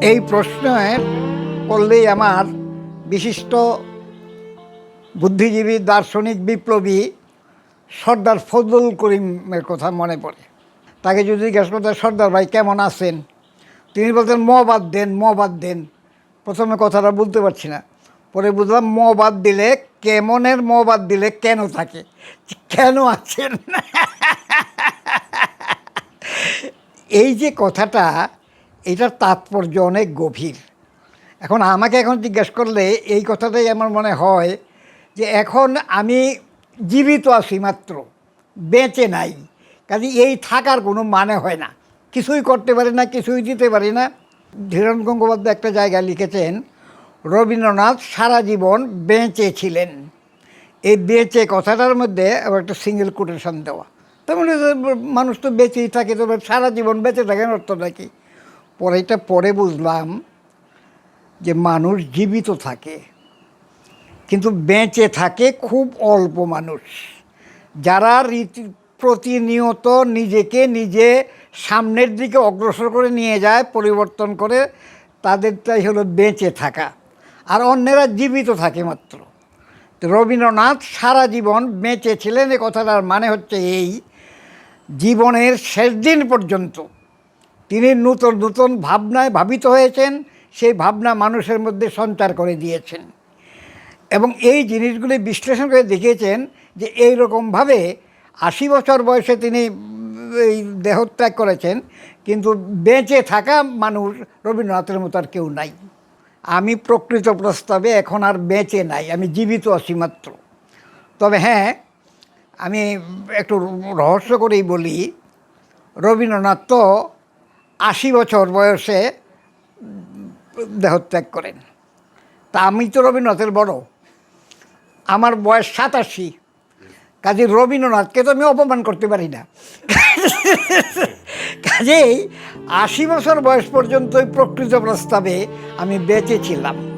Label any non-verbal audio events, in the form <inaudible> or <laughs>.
এই প্রশ্নের করলেই আমার বিশিষ্ট বুদ্ধিজীবী, দার্শনিক, বিপ্লবী সর্দার ফজলুল করিমের কথা মনে পড়ে। তাকে যদি জিজ্ঞাসা করতে, সর্দার ভাই, কেমন আছেন? তিনি বলতেন, ম বাদ দেন, ম বাদ দেন। প্রথমে কথাটা বলতে পারছি না। পরে বুঝলাম, ম বাদ দিলে কেমনের ম বাদ দিলে কেন থাকে? কেন আছেন? <laughs> এই যে কথাটা এটার তাৎপর্য অনেক গভীর। এখন আমাকে এখন জিজ্ঞেস করলে এই কথাটাই আমার মনে হয় যে এখন আমি জীবিত আছি মাত্র, বেঁচে নাই, কাজে এই থাকার কোনো মানে হয় না। কিছুই করতে পারি না, কিছুই দিতে পারি না। ধীরণ গঙ্গোপাধ্যায় একটা জায়গায় লিখেছেন, রবীন্দ্রনাথ সারা জীবন বেঁচে ছিলেন। এই বেঁচে কথাটার মধ্যে আবার একটা সিঙ্গেল কোটেশন দেওয়া। তার মানে মানুষ তো বেঁচেই থাকে তবে সারা জীবন বেঁচে থাকেন অর্থটা কি? পরে এটা পরে বুঝলাম যে মানুষ জীবিত থাকে। কিন্তু বেঁচে থাকে খুব অল্প মানুষ। যারা রীতি প্রতিনিয়ত নিজেকে নিজে সামনের দিকে অগ্রসর করে নিয়ে যায়, পরিবর্তন করে, তাদেরটাই হলো বেঁচে থাকা। আর অন্যেরা জীবিত থাকে মাত্র। রবীন্দ্রনাথ সারা জীবন বেঁচে ছিলেন, এ কথাটার মানে হচ্ছে এই, জীবনের শেষ দিন পর্যন্ত তিনি নূতন নূতন ভাবনায় ভাবিত হয়েছেন, সেই ভাবনা মানুষের মধ্যে সঞ্চার করে দিয়েছেন। এবং এই জিনিসগুলি বিশ্লেষণ করে দেখিয়েছেন যে এই রকমভাবে আশি বছর বয়সে তিনি এই দেহত্যাগ করেছেন, কিন্তু বেঁচে থাকা মানুষ রবীন্দ্রনাথের মতো আর কেউ নাই। আমি প্রকৃত প্রস্তাবে এখন আর বেঁচে নাই, আমি জীবিত আছি মাত্র। তবে হ্যাঁ আমি একটু রহস্য করেই বলি, রবীন্দ্রনাথ তো আশি বছর বয়সে দেহত্যাগ করেন। তা আমি তো রবীন্দ্রনাথের বড়। আমার বয়স সাতাশি। কাজে রবীন্দ্রনাথকে তো আমি অপমান করতে পারি না। কাজেই আশি বছর বয়স পর্যন্তই প্রকৃত প্রস্তাবে আমি বেঁচে ছিলাম।